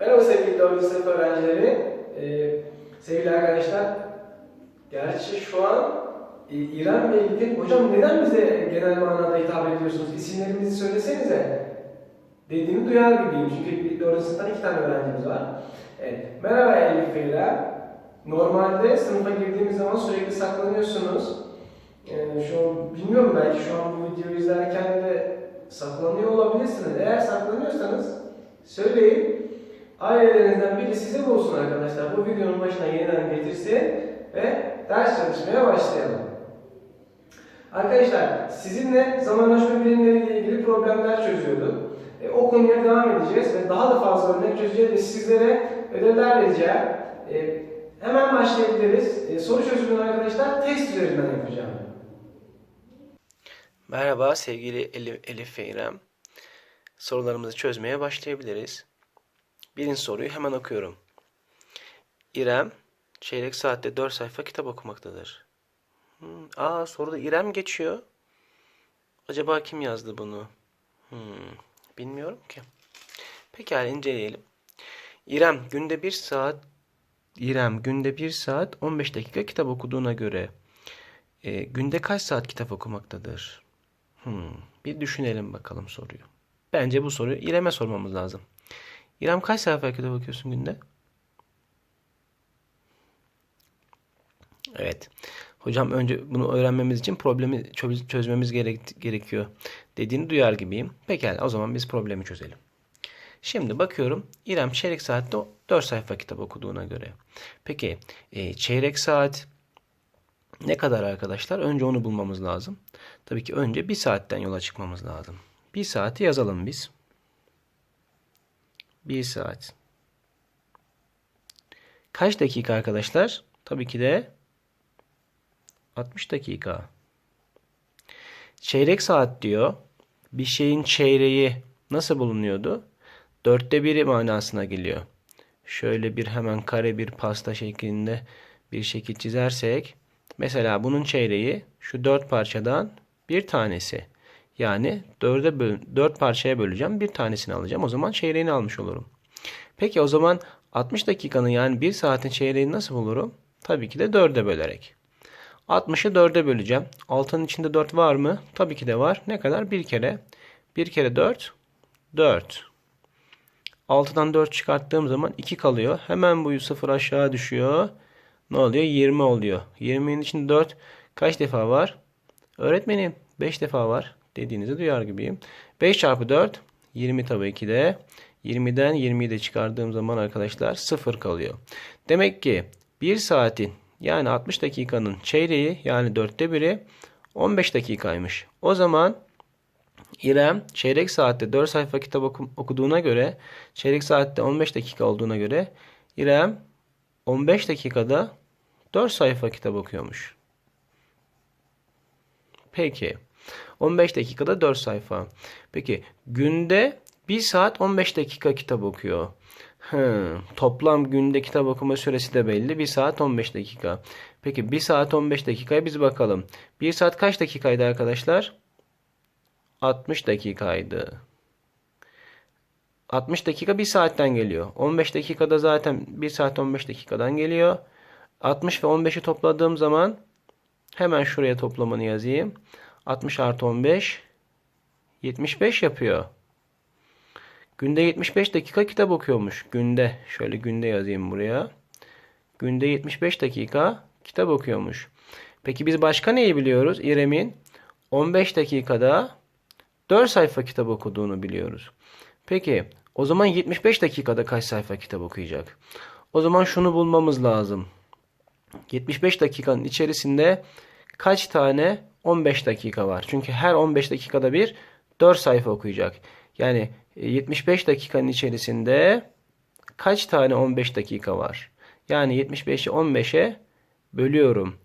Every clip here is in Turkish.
Merhaba sevgili 4. sınıf öğrencileri. Ee, sevgili arkadaşlar, gerçi şu an e, İrem ve Elif'in, hocam neden bize genel manada hitap ediyorsunuz? İsimlerimizi söylesenize. Dediğimi duyar gibiyim çünkü 4. sınıftan iki tane öğrencimiz var. Evet. Merhaba Elif ve. Normalde sınıfa girdiğimiz zaman sürekli saklanıyorsunuz. Ee, şu an bilmiyorum belki şu an bu videoyu izlerken de saklanıyor olabilirsiniz. Eğer saklanıyorsanız söyleyin. Ailelerinizden biri sizi bulsun arkadaşlar. Bu videonun başına yeniden getirsin ve ders çalışmaya başlayalım. Arkadaşlar sizinle zamanlaşma bilimleriyle ilgili problemler çözüyorduk. E, o konuya devam edeceğiz ve daha da fazla örnek çözeceğiz ve sizlere ödevler vereceğim. E, hemen başlayabiliriz. E, soru çözümünü arkadaşlar test üzerinden yapacağım. Merhaba sevgili Elif, Elif. Sorularımızı çözmeye başlayabiliriz. Birinci soruyu hemen okuyorum. İrem çeyrek saatte 4 sayfa kitap okumaktadır. Hmm, aa soruda İrem geçiyor. Acaba kim yazdı bunu? Hmm, bilmiyorum ki. Pekala inceleyelim. İrem günde 1 saat İrem günde 1 saat 15 dakika kitap okuduğuna göre e, günde kaç saat kitap okumaktadır? Hmm, bir düşünelim bakalım soruyu. Bence bu soruyu İrem'e sormamız lazım. İrem kaç sayfa kitap okuyorsun günde? Evet. Hocam önce bunu öğrenmemiz için problemi çöz- çözmemiz gerek- gerekiyor dediğini duyar gibiyim. Pekala o zaman biz problemi çözelim. Şimdi bakıyorum İrem çeyrek saatte 4 sayfa kitap okuduğuna göre. Peki e, çeyrek saat ne kadar arkadaşlar? Önce onu bulmamız lazım. Tabii ki önce bir saatten yola çıkmamız lazım. Bir saati yazalım biz. Bir saat. Kaç dakika arkadaşlar? Tabii ki de 60 dakika. Çeyrek saat diyor. Bir şeyin çeyreği nasıl bulunuyordu? Dörtte biri manasına geliyor. Şöyle bir hemen kare bir pasta şeklinde bir şekil çizersek Mesela bunun çeyreği şu dört parçadan bir tanesi. Yani dörde böl dört parçaya böleceğim. Bir tanesini alacağım. O zaman çeyreğini almış olurum. Peki o zaman 60 dakikanın yani bir saatin çeyreğini nasıl bulurum? Tabii ki de dörde bölerek. 60'ı dörde böleceğim. Altının içinde 4 var mı? Tabii ki de var. Ne kadar? Bir kere. Bir kere 4. 4. 6'dan 4 çıkarttığım zaman 2 kalıyor. Hemen bu 0 aşağı düşüyor ne oluyor? 20 oluyor. 20'nin içinde 4 kaç defa var? Öğretmenim 5 defa var dediğinizi duyar gibiyim. 5 çarpı 4 20 tabii ki de. 20'den 20'yi de çıkardığım zaman arkadaşlar 0 kalıyor. Demek ki 1 saatin yani 60 dakikanın çeyreği yani dörtte biri 15 dakikaymış. O zaman İrem çeyrek saatte 4 sayfa kitap okuduğuna göre çeyrek saatte 15 dakika olduğuna göre İrem 15 dakikada 4 sayfa kitap okuyormuş. Peki. 15 dakikada 4 sayfa. Peki günde 1 saat 15 dakika kitap okuyor. Hı, toplam günde kitap okuma süresi de belli. 1 saat 15 dakika. Peki 1 saat 15 dakikaya biz bakalım. 1 saat kaç dakikaydı arkadaşlar? 60 dakikaydı. 60 dakika 1 saatten geliyor. 15 dakikada zaten 1 saat 15 dakikadan geliyor. 60 ve 15'i topladığım zaman hemen şuraya toplamını yazayım. 60 artı 15 75 yapıyor. Günde 75 dakika kitap okuyormuş. Günde. Şöyle günde yazayım buraya. Günde 75 dakika kitap okuyormuş. Peki biz başka neyi biliyoruz? İrem'in 15 dakikada 4 sayfa kitap okuduğunu biliyoruz. Peki o zaman 75 dakikada kaç sayfa kitap okuyacak? O zaman şunu bulmamız lazım. 75 dakikanın içerisinde kaç tane 15 dakika var? Çünkü her 15 dakikada bir 4 sayfa okuyacak. Yani 75 dakikanın içerisinde kaç tane 15 dakika var? Yani 75'i 15'e bölüyorum.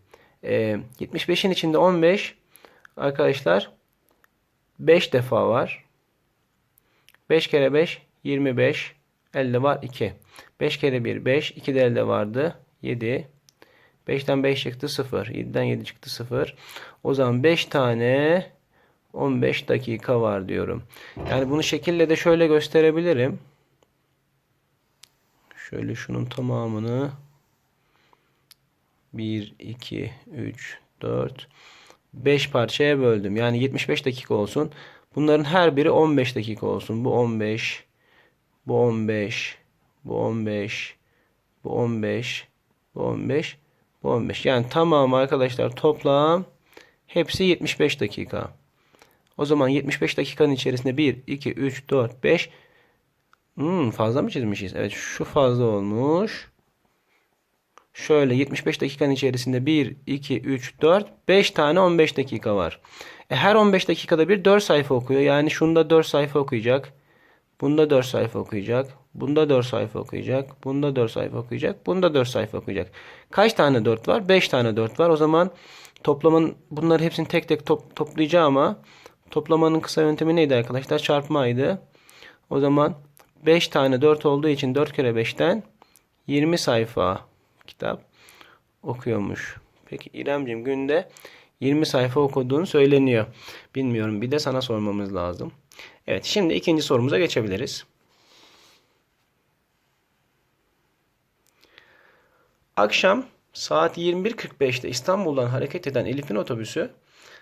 Ee, 75'in içinde 15 arkadaşlar 5 defa var. 5 kere 5 25 elde var 2. 5 kere 1 5. 2 de elde vardı 7. 5'ten 5 çıktı 0. 7'den 7 çıktı 0. O zaman 5 tane 15 dakika var diyorum. Yani bunu şekille de şöyle gösterebilirim. Şöyle şunun tamamını 1, 2, 3, 4, 5 parçaya böldüm. Yani 75 dakika olsun. Bunların her biri 15 dakika olsun. Bu 15, bu 15, bu 15, bu 15, bu 15, bu 15. Yani tamam arkadaşlar toplam hepsi 75 dakika. O zaman 75 dakikanın içerisinde 1, 2, 3, 4, 5 Hmm, fazla mı çizmişiz? Evet şu fazla olmuş. Şöyle 75 dakikanın içerisinde 1, 2, 3, 4, 5 tane 15 dakika var. E, her 15 dakikada bir 4 sayfa okuyor. Yani şunda 4 sayfa okuyacak. Bunda 4 sayfa okuyacak. Bunda 4 sayfa okuyacak. Bunda 4 sayfa okuyacak. Bunda 4 sayfa okuyacak. Kaç tane 4 var? 5 tane 4 var. O zaman toplamın bunları hepsini tek tek top, toplayacağım ama toplamanın kısa yöntemi neydi arkadaşlar? Çarpmaydı. O zaman 5 tane 4 olduğu için 4 kere 5'ten 20 sayfa kitap okuyormuş. Peki İremcim günde 20 sayfa okuduğunu söyleniyor. Bilmiyorum bir de sana sormamız lazım. Evet şimdi ikinci sorumuza geçebiliriz. Akşam saat 21.45'te İstanbul'dan hareket eden Elif'in otobüsü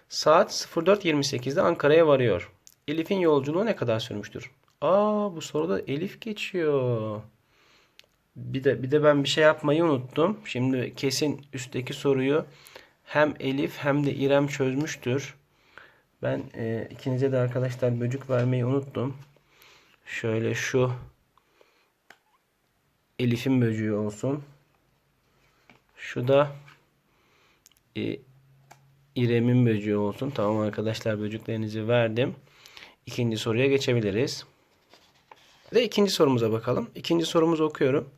saat 04.28'de Ankara'ya varıyor. Elif'in yolculuğu ne kadar sürmüştür? Aa bu soruda Elif geçiyor. Bir de bir de ben bir şey yapmayı unuttum. Şimdi kesin üstteki soruyu hem Elif hem de İrem çözmüştür. Ben e, ikinize de arkadaşlar böcük vermeyi unuttum. Şöyle şu Elif'in böcüğü olsun. Şu da e, İrem'in böcüğü olsun. Tamam arkadaşlar böcüklerinizi verdim. İkinci soruya geçebiliriz. Ve ikinci sorumuza bakalım. İkinci sorumuzu okuyorum.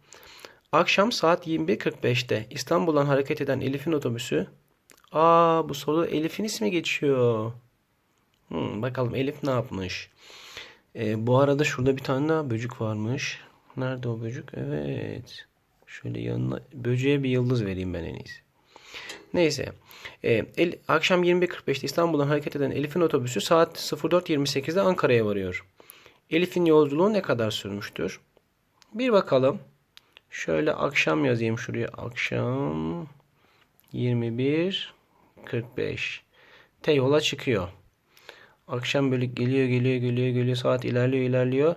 Akşam saat 21.45'te İstanbul'dan hareket eden Elif'in otobüsü. Aa bu soruda Elif'in ismi geçiyor. Hmm, bakalım Elif ne yapmış? Ee, bu arada şurada bir tane daha böcük varmış. Nerede o böcük? Evet. Şöyle yanına böceğe bir yıldız vereyim ben en iyisi. Neyse. Ee, el, akşam 21.45'te İstanbul'dan hareket eden Elif'in otobüsü saat 04.28'de Ankara'ya varıyor. Elif'in yolculuğu ne kadar sürmüştür? Bir bakalım. Şöyle akşam yazayım şuraya. Akşam 21.45. T yola çıkıyor. Akşam böyle geliyor geliyor geliyor geliyor. Saat ilerliyor ilerliyor.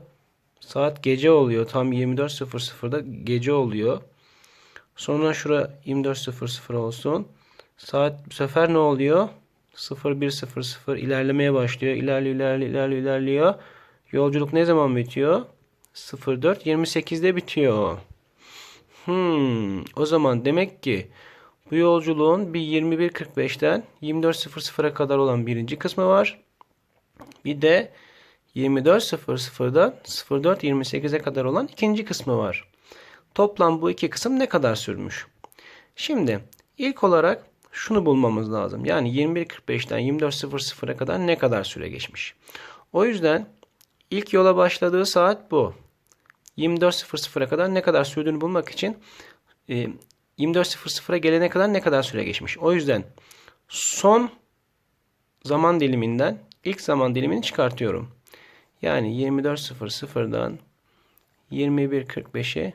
Saat gece oluyor. Tam 24.00'da gece oluyor. Sonra şura 24.00 olsun. Saat bu sefer ne oluyor? 01.00 ilerlemeye başlıyor. İlerliyor ilerliyor ilerliyor ilerliyor. Yolculuk ne zaman bitiyor? 04.28'de bitiyor. Hmm, o zaman demek ki bu yolculuğun bir 21.45'ten 24.00'a kadar olan birinci kısmı var. Bir de 24.00'dan 04.28'e kadar olan ikinci kısmı var. Toplam bu iki kısım ne kadar sürmüş? Şimdi ilk olarak şunu bulmamız lazım. Yani 21.45'ten 24.00'a kadar ne kadar süre geçmiş? O yüzden ilk yola başladığı saat bu. 24.00'a kadar ne kadar sürdüğünü bulmak için 24.00'a gelene kadar ne kadar süre geçmiş. O yüzden son zaman diliminden ilk zaman dilimini çıkartıyorum. Yani 24.00'dan 21.45'e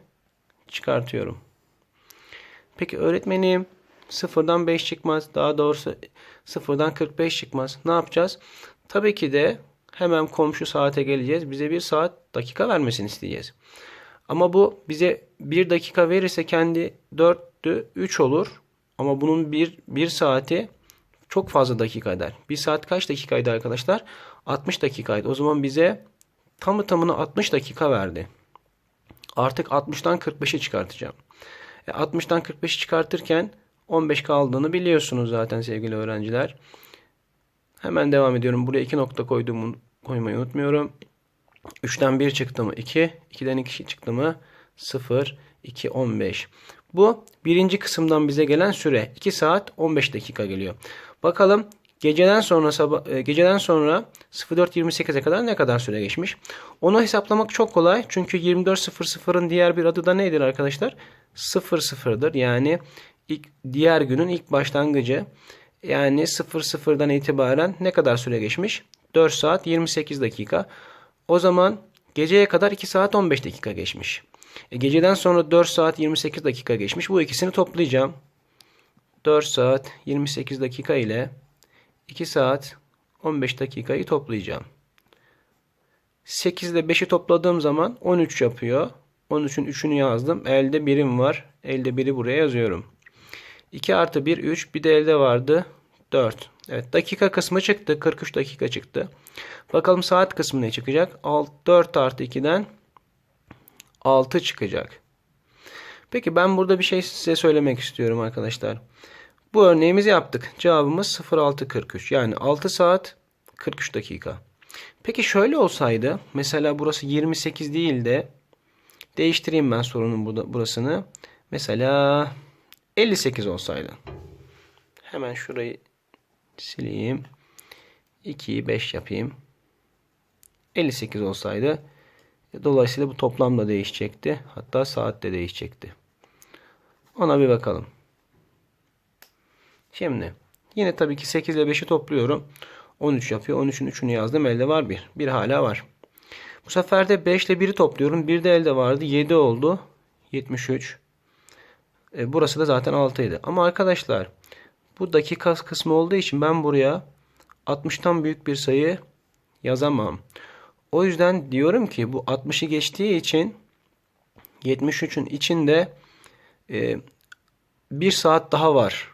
çıkartıyorum. Peki öğretmenim sıfırdan 5 çıkmaz. Daha doğrusu sıfırdan 45 çıkmaz. Ne yapacağız? Tabii ki de hemen komşu saate geleceğiz. Bize bir saat dakika vermesini isteyeceğiz. Ama bu bize bir dakika verirse kendi 4'tü 3 olur. Ama bunun bir, bir saati çok fazla dakika eder. Bir saat kaç dakikaydı arkadaşlar? 60 dakikaydı. O zaman bize tamı tamına 60 dakika verdi. Artık 60'tan 45'e çıkartacağım. E 60'tan 45'i çıkartırken 15 kaldığını biliyorsunuz zaten sevgili öğrenciler. Hemen devam ediyorum. Buraya 2 nokta koyduğumu koymayı unutmuyorum. 3'ten 1 çıktı mı 2. 2'den 2 çıktı mı 0. 2, 15. Bu birinci kısımdan bize gelen süre. 2 saat 15 dakika geliyor. Bakalım geceden sonra sabah, e, geceden sonra 04.28'e kadar ne kadar süre geçmiş? Onu hesaplamak çok kolay. Çünkü 24.00'ın diğer bir adı da nedir arkadaşlar? 00'dır. Yani ilk, diğer günün ilk başlangıcı. Yani 00'dan itibaren ne kadar süre geçmiş? 4 saat 28 dakika. O zaman geceye kadar 2 saat 15 dakika geçmiş. E, geceden sonra 4 saat 28 dakika geçmiş. Bu ikisini toplayacağım. 4 saat 28 dakika ile 2 saat 15 dakikayı toplayacağım. 8 ile 5'i topladığım zaman 13 yapıyor. 13'ün 3'ünü yazdım. Elde birim var. Elde biri buraya yazıyorum. 2 artı 1 3. Bir de elde vardı. 4. Evet dakika kısmı çıktı. 43 dakika çıktı. Bakalım saat kısmı ne çıkacak? 6, 4 artı 2'den 6 çıkacak. Peki ben burada bir şey size söylemek istiyorum arkadaşlar. Bu örneğimizi yaptık. Cevabımız 06.43. Yani 6 saat 43 dakika. Peki şöyle olsaydı mesela burası 28 değil de değiştireyim ben sorunun burasını. Mesela 58 olsaydı. Hemen şurayı sileyim. 2'yi 5 yapayım. 58 olsaydı dolayısıyla bu toplam da değişecekti. Hatta saat de değişecekti. Ona bir bakalım. Şimdi yine tabii ki 8 ile 5'i topluyorum. 13 yapıyor. 13'ün 3'ünü yazdım. Elde var 1. 1 hala var. Bu sefer de 5 ile 1'i topluyorum. 1 de elde vardı. 7 oldu. 73. E, burası da zaten 6 idi. Ama arkadaşlar bu dakika kısmı olduğu için ben buraya 60'tan büyük bir sayı yazamam. O yüzden diyorum ki bu 60'ı geçtiği için 73'ün içinde e, bir saat daha var.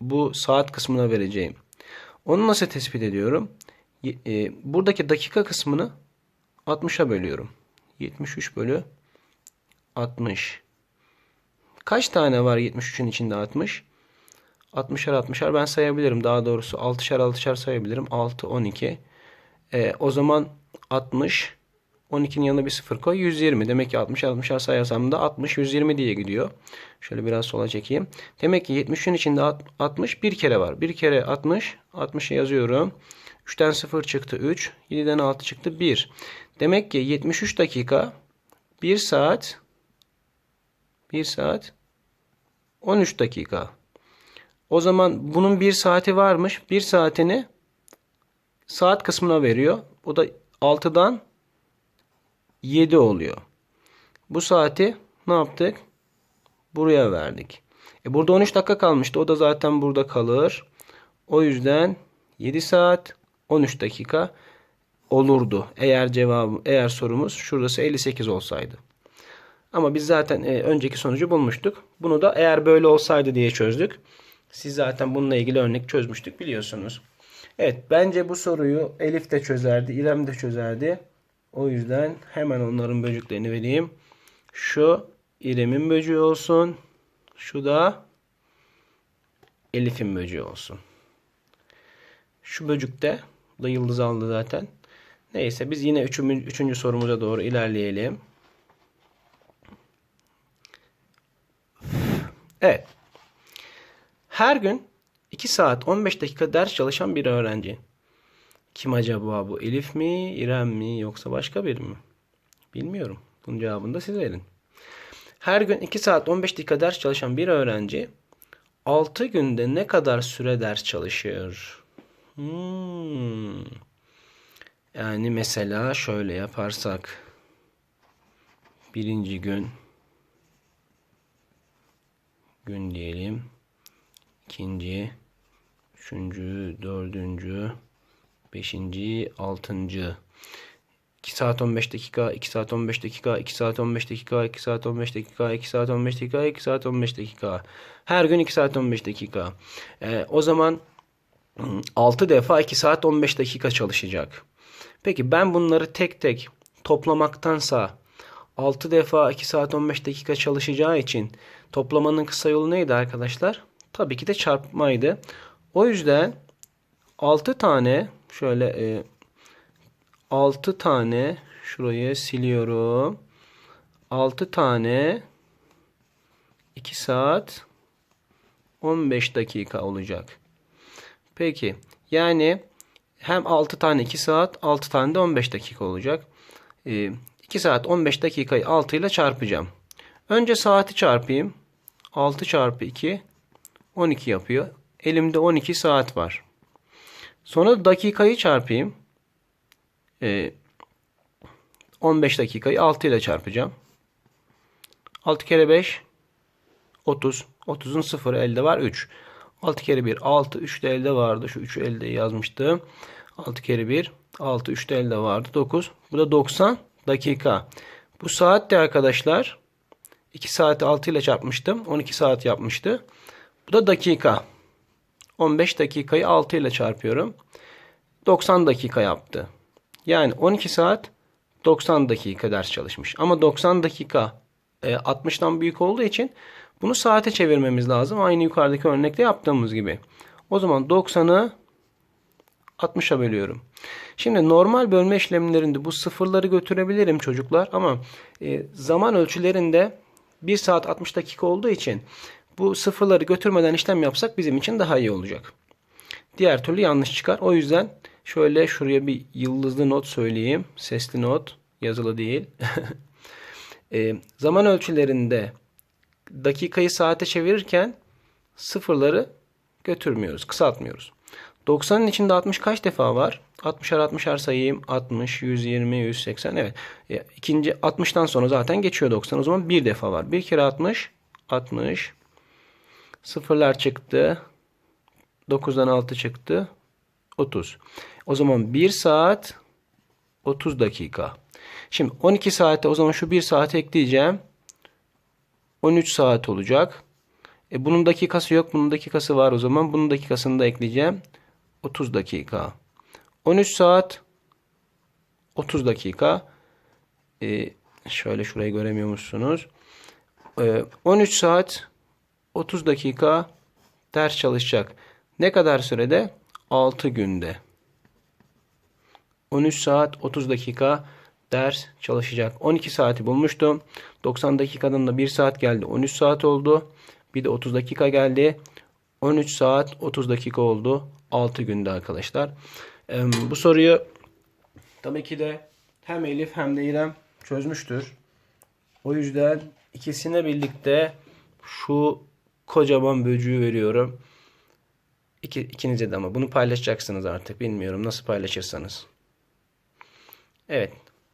Bu saat kısmına vereceğim. Onu nasıl tespit ediyorum? E, buradaki dakika kısmını 60'a bölüyorum. 73 bölü 60. Kaç tane var 73'ün içinde 60? 60'ar 60'ar ben sayabilirim. Daha doğrusu 6'şar 6'şar sayabilirim. 6, 12. E, o zaman 60. 12'nin yanına bir sıfır koy. 120. Demek ki 60 60'ar sayarsam da 60 120 diye gidiyor. Şöyle biraz sola çekeyim. Demek ki 70'in içinde 60 bir kere var. Bir kere 60. 60'ı yazıyorum. 3'ten 0 çıktı 3. 7'den 6 çıktı 1. Demek ki 73 dakika 1 saat 1 saat 13 dakika. O zaman bunun 1 saati varmış. 1 saatini saat kısmına veriyor. O da 6'dan 7 oluyor. Bu saati ne yaptık? Buraya verdik. E burada 13 dakika kalmıştı. O da zaten burada kalır. O yüzden 7 saat 13 dakika olurdu. Eğer cevabı eğer sorumuz şurası 58 olsaydı. Ama biz zaten e, önceki sonucu bulmuştuk. Bunu da eğer böyle olsaydı diye çözdük. Siz zaten bununla ilgili örnek çözmüştük biliyorsunuz. Evet bence bu soruyu Elif de çözerdi, İrem de çözerdi. O yüzden hemen onların böcüklerini vereyim. Şu İrem'in böcüğü olsun. Şu da Elif'in böcüğü olsun. Şu böcükte bu da yıldız aldı zaten. Neyse biz yine üçüncü, üçüncü sorumuza doğru ilerleyelim. Evet. Her gün 2 saat 15 dakika ders çalışan bir öğrenci. Kim acaba bu? Elif mi, İrem mi yoksa başka biri mi? Bilmiyorum. Bunun cevabını da siz verin. Her gün 2 saat 15 dakika ders çalışan bir öğrenci 6 günde ne kadar süre ders çalışıyor? Hmm. Yani mesela şöyle yaparsak birinci gün gün diyelim ikinci üçüncü dördüncü beşinci altıncı 2 saat 15 dakika 2 saat 15 dakika 2 saat 15 dakika 2 saat 15 dakika 2 saat 15 dakika 2 saat 15 dakika her gün 2 saat 15 dakika ee, o zaman 6 defa 2 saat 15 dakika çalışacak. Peki ben bunları tek tek toplamaktansa 6 defa 2 saat 15 dakika çalışacağı için toplamanın kısa yolu neydi arkadaşlar? Tabii ki de çarpmaydı. O yüzden 6 tane şöyle e, 6 tane şurayı siliyorum. 6 tane 2 saat 15 dakika olacak. Peki yani hem 6 tane 2 saat 6 tane de 15 dakika olacak. Ee, 2 saat 15 dakikayı 6 ile çarpacağım. Önce saati çarpayım. 6 çarpı 2 12 yapıyor. Elimde 12 saat var. Sonra dakikayı çarpayım. Ee, 15 dakikayı 6 ile çarpacağım. 6 kere 5 30. 30'un 0 elde var 3. 6 kere 1 6. 3 de elde vardı. Şu 3'ü elde yazmıştım. 6 kere 1 6. 3 de elde vardı. 9. Bu da 90 dakika. Bu saat de arkadaşlar 2 saati 6 ile çarpmıştım. 12 saat yapmıştı. Bu da dakika. 15 dakikayı 6 ile çarpıyorum. 90 dakika yaptı. Yani 12 saat 90 dakika ders çalışmış. Ama 90 dakika e, 60'tan büyük olduğu için bunu saate çevirmemiz lazım. Aynı yukarıdaki örnekte yaptığımız gibi. O zaman 90'ı 60'a bölüyorum. Şimdi normal bölme işlemlerinde bu sıfırları götürebilirim çocuklar ama e, zaman ölçülerinde 1 saat 60 dakika olduğu için bu sıfırları götürmeden işlem yapsak bizim için daha iyi olacak. Diğer türlü yanlış çıkar. O yüzden şöyle şuraya bir yıldızlı not söyleyeyim. Sesli not, yazılı değil. E, zaman ölçülerinde dakikayı saate çevirirken sıfırları götürmüyoruz, kısaltmıyoruz. 90'ın içinde 60 kaç defa var? 60'ar 60'ar sayayım. 60, 120, 180. Evet. E, ikinci 60'tan sonra zaten geçiyor 90. O zaman bir defa var. 1 kere 60, 60. Sıfırlar çıktı. 9'dan 6 çıktı. 30. O zaman 1 saat 30 dakika. Şimdi 12 saate o zaman şu 1 saat ekleyeceğim. 13 saat olacak. E bunun dakikası yok. Bunun dakikası var o zaman. Bunun dakikasını da ekleyeceğim. 30 dakika. 13 saat 30 dakika. E, şöyle şurayı göremiyormuşsunuz. E, 13 saat 30 dakika ders çalışacak. Ne kadar sürede? 6 günde. 13 saat 30 dakika ders çalışacak. 12 saati bulmuştum. 90 dakikadan da 1 saat geldi. 13 saat oldu. Bir de 30 dakika geldi. 13 saat 30 dakika oldu. 6 günde arkadaşlar. Bu soruyu tabii ki de hem Elif hem de İrem çözmüştür. O yüzden ikisine birlikte şu kocaman böcüğü veriyorum. İki, ikinize de ama bunu paylaşacaksınız artık. Bilmiyorum nasıl paylaşırsanız. Evet.